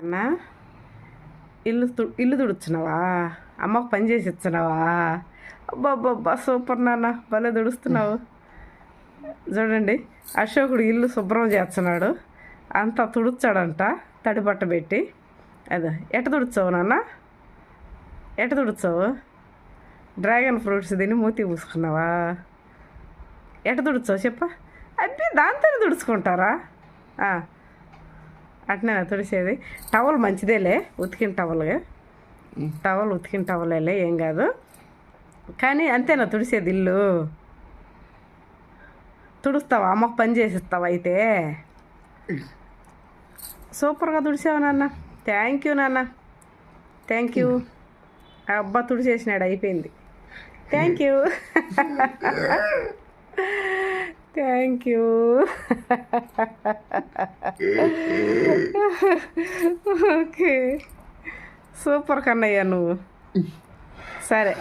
అన్నా? ఇల్లు ఇల్లు తుడుచున్నావా? అమ్మకు పని చేసి ఇచ్చినావా అబ్బా సూపర్ నాన్న భలే తుడుస్తున్నావు. చూడండి అశోకుడు ఇల్లు శుభ్రం చేస్తున్నాడు. అంతా తుడుచాడంట తడి బట్ట పెట్టి. అదే ఎట తుడుచావు నాన్న? ఎట తుడుచావు? డ్రాగన్ ఫ్రూట్స్ తిని మూతి పూసుకున్నావా? ఎట తుడుచావు చెప్ప. అది దాంతోనే తుడుచుకుంటారా? అట్నే తుడిసేది. టవల్ మంచిదేలే ఉతికిన టవల్గా. టవల్ ఉతికిన టవలేలే ఏం కాదు. కానీ అంతేనా తుడిసేది ఇల్లు? తుడుస్తావా? అమ్మకు పని చేసిస్తావా అయితే? సూపర్గా తుడిసావు నాన్న. థ్యాంక్ యూ నాన్న. Thank you. అబ్బా తుడిచేసినాడు అయిపోయింది. Thank you. Thank you. Okay. Super Kannayya నువ్వు. సరే.